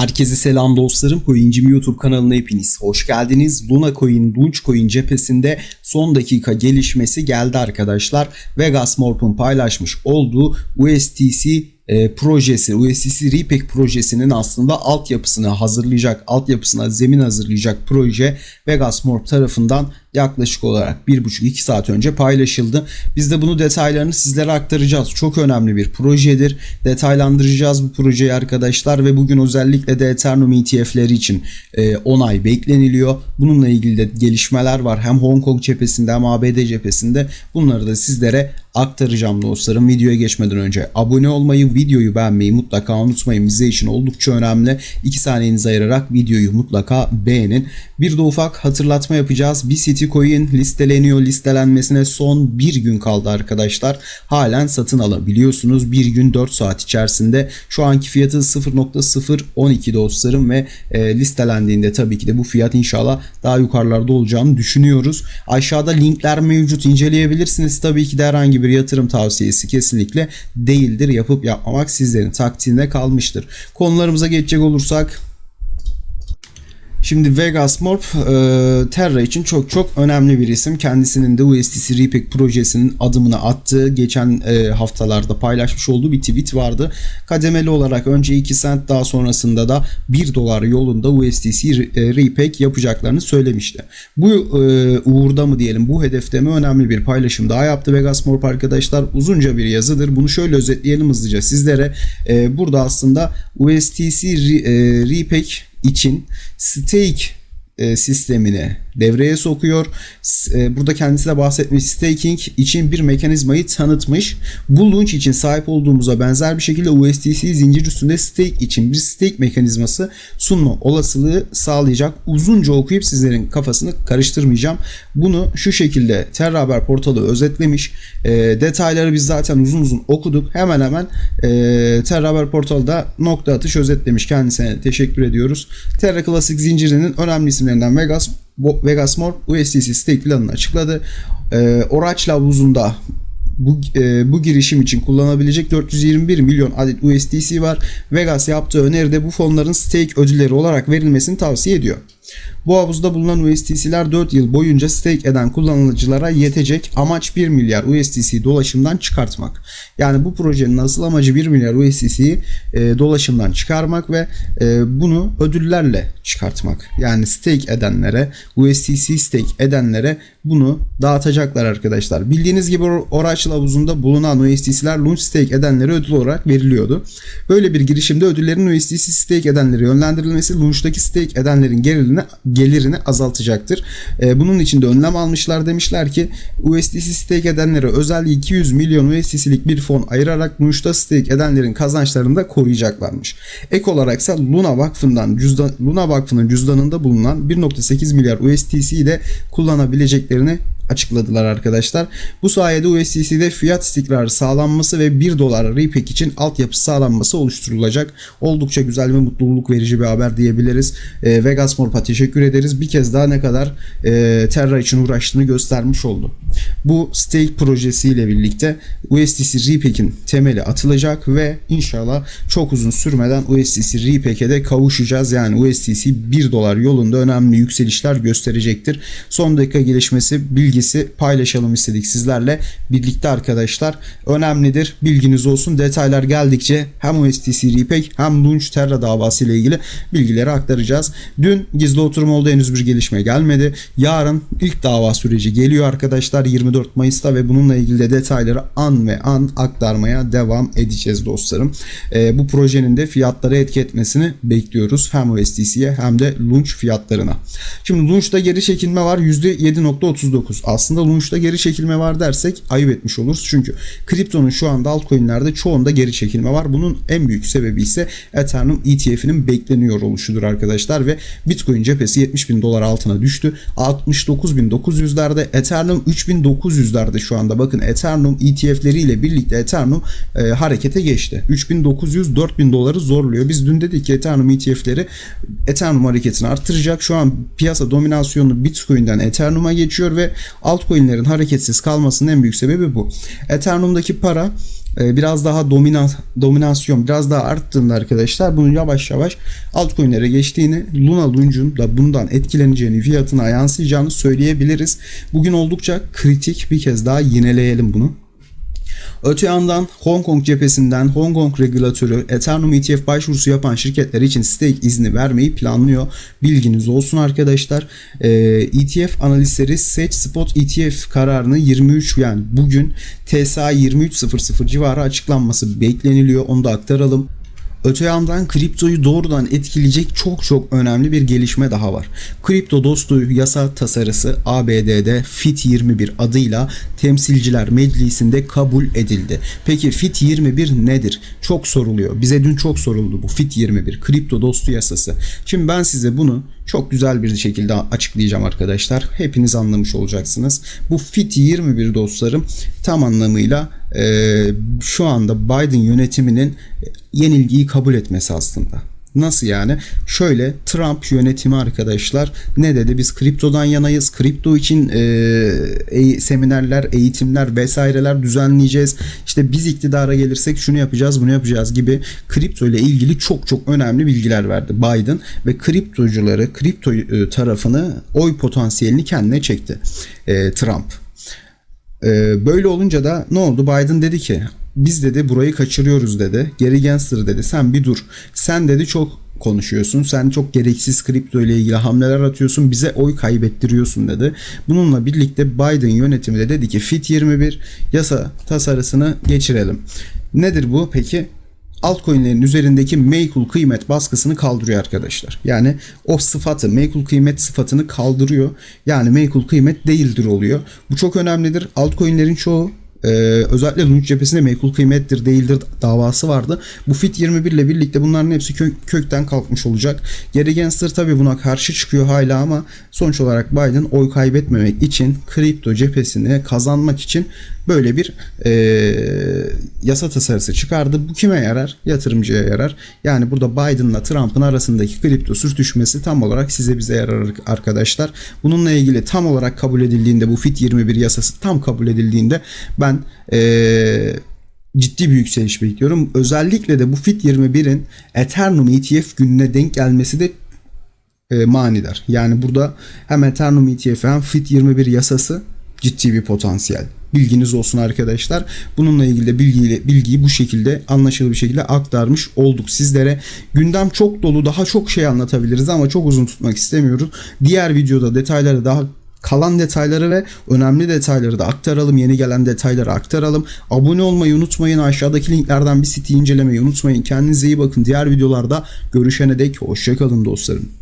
Herkese selam dostlarım. Coincim YouTube kanalına hepiniz hoş geldiniz. Luna Coin, Launch Coin cephesinde son dakika gelişmesi geldi arkadaşlar. Vegas Morp'un paylaşmış olduğu USTC e, projesi, USDC Repack projesinin aslında altyapısını hazırlayacak, altyapısına zemin hazırlayacak proje Vegas Morp tarafından yaklaşık olarak 1,5-2 saat önce paylaşıldı. Biz de bunu detaylarını sizlere aktaracağız. Çok önemli bir projedir. Detaylandıracağız bu projeyi arkadaşlar ve bugün özellikle de Ethereum ETF'leri için e, onay bekleniliyor. Bununla ilgili de gelişmeler var. Hem Hong Kong cephesinde hem ABD cephesinde. Bunları da sizlere aktaracağım dostlarım. Videoya geçmeden önce abone olmayı, videoyu beğenmeyi mutlaka unutmayın. Bize için oldukça önemli. 2 saniyenizi ayırarak videoyu mutlaka beğenin. Bir de ufak hatırlatma yapacağız. Bir City Coin listeleniyor. Listelenmesine son bir gün kaldı arkadaşlar. Halen satın alabiliyorsunuz. Bir gün 4 saat içerisinde. Şu anki fiyatı 0.012 dostlarım ve e, listelendiğinde tabii ki de bu fiyat inşallah daha yukarılarda olacağını düşünüyoruz. Aşağıda linkler mevcut. inceleyebilirsiniz. Tabii ki de herhangi bir yatırım tavsiyesi kesinlikle değildir. Yapıp yapmamak sizlerin taktiğinde kalmıştır. Konularımıza geçecek olursak Şimdi Vegas Morp e, Terra için çok çok önemli bir isim. Kendisinin de USDC Repack projesinin adımını attığı geçen e, haftalarda paylaşmış olduğu bir tweet vardı. Kademeli olarak önce 2 cent daha sonrasında da 1 dolar yolunda USDC e, Repack yapacaklarını söylemişti. Bu e, uğurda mı diyelim bu hedefte mi önemli bir paylaşım daha yaptı Vegas Morp arkadaşlar. Uzunca bir yazıdır. Bunu şöyle özetleyelim hızlıca sizlere. E, burada aslında USDC e, Repack için stake e, sistemini devreye sokuyor. E, burada kendisi de bahsetmiş staking için bir mekanizmayı tanıtmış. Bu launch için sahip olduğumuza benzer bir şekilde USDC zincir üstünde stake için bir stake mekanizması sunma olasılığı sağlayacak. Uzunca okuyup sizlerin kafasını karıştırmayacağım. Bunu şu şekilde Terra Haber portalı özetlemiş. E, detayları biz zaten uzun uzun okuduk. Hemen hemen e, Terra Haber portalı da nokta atış özetlemiş. Kendisine teşekkür ediyoruz. Terra Classic zincirinin önemli isimlerinden Vegas Vegas Morp USDC stake planını açıkladı. E, Oracle havuzunda bu, e, bu girişim için kullanabilecek 421 milyon adet USDC var. Vegas yaptığı öneride bu fonların stake ödülleri olarak verilmesini tavsiye ediyor. Bu havuzda bulunan USDC'ler 4 yıl boyunca stake eden kullanıcılara yetecek. Amaç 1 milyar USDC dolaşımdan çıkartmak. Yani bu projenin asıl amacı 1 milyar USDC'yi e, dolaşımdan çıkarmak ve e, bunu ödüllerle çıkartmak. Yani stake edenlere, USDC stake edenlere bunu dağıtacaklar arkadaşlar. Bildiğiniz gibi Oracle havuzunda bulunan USDC'ler launch stake edenlere ödül olarak veriliyordu. Böyle bir girişimde ödüllerin USDC stake edenlere yönlendirilmesi launch'taki stake edenlerin gelirini, gelirini azaltacaktır. E, bunun için de önlem almışlar demişler ki USDC stake edenlere özel 200 milyon USDC'lik bir fon ayırarak launch'ta stake edenlerin kazançlarını da koruyacaklarmış. Ek olarak ise Luna Vakfı'ndan cüzdan, Luna Vakfı'nın cüzdanında bulunan 1.8 milyar USDC'yi de kullanabileceklerini açıkladılar arkadaşlar. Bu sayede USDC'de fiyat istikrarı sağlanması ve 1 dolar repack için altyapı sağlanması oluşturulacak. Oldukça güzel ve mutluluk verici bir haber diyebiliriz. E, Vegas Morp'a teşekkür ederiz. Bir kez daha ne kadar e, Terra için uğraştığını göstermiş oldu. Bu stake projesiyle birlikte USDC repack'in temeli atılacak ve inşallah çok uzun sürmeden USDC repack'e de kavuşacağız. Yani USDC 1 dolar yolunda önemli yükselişler gösterecektir. Son dakika gelişmesi bilgi bilgisi paylaşalım istedik sizlerle birlikte arkadaşlar. Önemlidir. Bilginiz olsun. Detaylar geldikçe hem USDC Repack hem Launch Terra davası ile ilgili bilgileri aktaracağız. Dün gizli oturum oldu. Henüz bir gelişme gelmedi. Yarın ilk dava süreci geliyor arkadaşlar 24 Mayıs'ta ve bununla ilgili de detayları an ve an aktarmaya devam edeceğiz dostlarım. E, bu projenin de fiyatları etki etmesini bekliyoruz. Hem USDC'ye hem de Launch fiyatlarına. Şimdi Launch'ta geri çekilme var. %7.39 aslında Launch'ta geri çekilme var dersek ayıp etmiş oluruz. Çünkü kriptonun şu anda altcoin'lerde çoğunda geri çekilme var. Bunun en büyük sebebi ise Ethereum ETF'inin bekleniyor oluşudur arkadaşlar ve Bitcoin cephesi 70 bin dolar altına düştü. 69.900'lerde Ethereum 3.900'lerde şu anda. Bakın Ethereum ETF'leriyle birlikte Ethereum e, harekete geçti. 3.900-4.000 doları zorluyor. Biz dün dedik ki Ethereum ETF'leri Ethereum hareketini arttıracak. Şu an piyasa dominasyonu Bitcoin'den Ethereum'a geçiyor ve altcoin'lerin hareketsiz kalmasının en büyük sebebi bu. Ethereum'daki para e, biraz daha domina, dominasyon biraz daha arttığında arkadaşlar bunun yavaş yavaş altcoin'lere geçtiğini Luna Launch'un da bundan etkileneceğini fiyatına yansıyacağını söyleyebiliriz. Bugün oldukça kritik bir kez daha yineleyelim bunu. Öte yandan Hong Kong cephesinden Hong Kong regülatörü Ethereum ETF başvurusu yapan şirketler için stake izni vermeyi planlıyor. Bilginiz olsun arkadaşlar. Ee, ETF analistleri Sage Spot ETF kararını 23 yani bugün TSA 23.00 civarı açıklanması bekleniliyor. Onu da aktaralım. Öte yandan kriptoyu doğrudan etkileyecek çok çok önemli bir gelişme daha var. Kripto dostu yasa tasarısı ABD'de FIT 21 adıyla Temsilciler Meclisi'nde kabul edildi. Peki FIT 21 nedir? Çok soruluyor. Bize dün çok soruldu bu FIT 21 kripto dostu yasası. Şimdi ben size bunu çok güzel bir şekilde açıklayacağım arkadaşlar. Hepiniz anlamış olacaksınız. Bu FIT 21 dostlarım tam anlamıyla e, şu anda Biden yönetiminin yenilgiyi kabul etmesi aslında. Nasıl yani? Şöyle Trump yönetimi arkadaşlar ne dedi? Biz kriptodan yanayız. Kripto için e, seminerler, eğitimler vesaireler düzenleyeceğiz. İşte biz iktidara gelirsek şunu yapacağız, bunu yapacağız gibi kripto ile ilgili çok çok önemli bilgiler verdi Biden ve kriptocuları, kripto tarafını oy potansiyelini kendine çekti e, Trump. E, böyle olunca da ne oldu? Biden dedi ki biz dedi burayı kaçırıyoruz dedi. Gary Gensler dedi sen bir dur. Sen dedi çok konuşuyorsun. Sen çok gereksiz kripto ile ilgili hamleler atıyorsun. Bize oy kaybettiriyorsun dedi. Bununla birlikte Biden yönetimi de dedi ki FIT 21 yasa tasarısını geçirelim. Nedir bu peki? altcoin'lerin üzerindeki meykul kıymet baskısını kaldırıyor arkadaşlar. Yani o sıfatı, meykul kıymet sıfatını kaldırıyor. Yani meykul kıymet değildir oluyor. Bu çok önemlidir. Altcoin'lerin çoğu ee, özellikle Lunch cephesinde meykul kıymettir değildir davası vardı. Bu FIT 21 ile birlikte bunların hepsi kö- kökten kalkmış olacak. Gary Gensler tabi buna karşı çıkıyor hala ama sonuç olarak Biden oy kaybetmemek için kripto cephesini kazanmak için böyle bir e, yasa tasarısı çıkardı. Bu kime yarar? Yatırımcıya yarar. Yani burada Biden'la Trump'ın arasındaki kripto sürtüşmesi tam olarak size bize yarar arkadaşlar. Bununla ilgili tam olarak kabul edildiğinde bu FIT 21 yasası tam kabul edildiğinde ben e, ciddi bir yükseliş bekliyorum. Özellikle de bu FIT 21'in Ethereum ETF gününe denk gelmesi de e, manidar. Yani burada hem Ethereum ETF hem FIT 21 yasası ciddi bir potansiyel. Bilginiz olsun arkadaşlar. Bununla ilgili de bilgiyle, bilgiyi bu şekilde anlaşılır bir şekilde aktarmış olduk sizlere. Gündem çok dolu. Daha çok şey anlatabiliriz ama çok uzun tutmak istemiyoruz. Diğer videoda detayları daha kalan detayları ve önemli detayları da aktaralım. Yeni gelen detayları aktaralım. Abone olmayı unutmayın. Aşağıdaki linklerden bir siteyi incelemeyi unutmayın. Kendinize iyi bakın. Diğer videolarda görüşene dek hoşçakalın dostlarım.